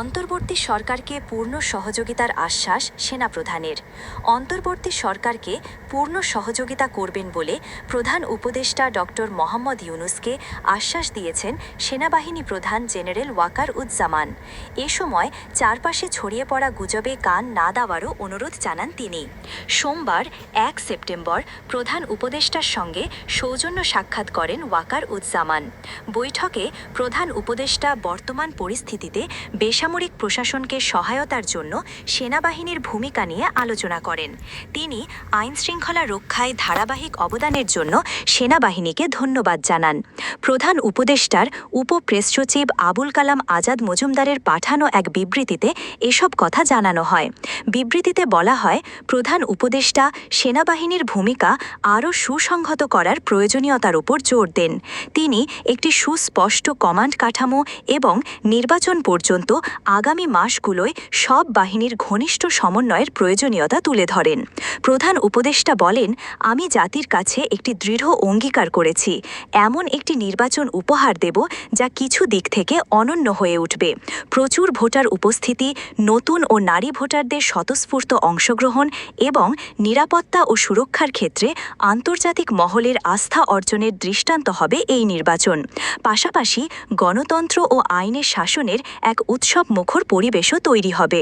অন্তর্বর্তী সরকারকে পূর্ণ সহযোগিতার আশ্বাস সেনাপ্রধানের। অন্তর্বর্তী সরকারকে পূর্ণ সহযোগিতা করবেন বলে প্রধান উপদেষ্টা ডক্টর মোহাম্মদ ইউনুসকে আশ্বাস দিয়েছেন সেনাবাহিনী প্রধান জেনারেল ওয়াকার উজ্জামান। এ সময় চারপাশে ছড়িয়ে পড়া গুজবে কান না দেওয়ারও অনুরোধ জানান তিনি। সোমবার এক সেপ্টেম্বর প্রধান উপদেষ্টার সঙ্গে সৌজন্য সাক্ষাৎ করেন ওয়াকার উজ্জামান। বৈঠকে প্রধান উপদেষ্টা বর্তমান পরিস্থিতিতে বেসামরিক প্রশাসনকে সহায়তার জন্য সেনাবাহিনীর ভূমিকা নিয়ে আলোচনা করেন। তিনি আইন শৃঙ্খলা রক্ষায় ধারাবাহিক অবদানের জন্য সেনাবাহিনীকে ধন্যবাদ জানান। প্রধান উপদেষ্টার উপ প্রেস সচিব আবুল কালাম আজাদ মজুমদারের পাঠানো এক বিবৃতিতে এসব কথা জানানো হয়। বিবৃতিতে বলা হয়, প্রধান উপদেষ্টা সেনাবাহিনীর ভূমিকা আরও সুসংহত করার প্রয়োজনীয়তার উপর জোর দেন। তিনি একটি সুস্পষ্ট কমান্ড কাঠামো এবং নির্বাচন পর্যন্ত আগামী মাসগুলোয় সব বাহিনীর ঘনিষ্ঠ সমন্বয়ের প্রয়োজনীয়তা তুলে ধরেন। প্রধান উপদেষ্টা বলেন, আমি জাতির কাছে একটি দৃঢ় অঙ্গীকার করেছি। এমন একটি নির্বাচন উপহার দেব যা কিছু দিক থেকে অনন্য হয়ে উঠবে। প্রচুর ভোটার উপস্থিতি, নতুন ও নারী ভোটারদের স্বতঃস্ফূর্ত অংশগ্রহণ এবং নিরাপত্তা ও সুরক্ষার ক্ষেত্রে আন্তর্জাতিক মহলের আস্থা অর্জনের দৃষ্টান্ত হবে এই নির্বাচন। পাশাপাশি গণতন্ত্র ও আইনের শাসনের এক মুখর পরিবেশও তৈরি হবে।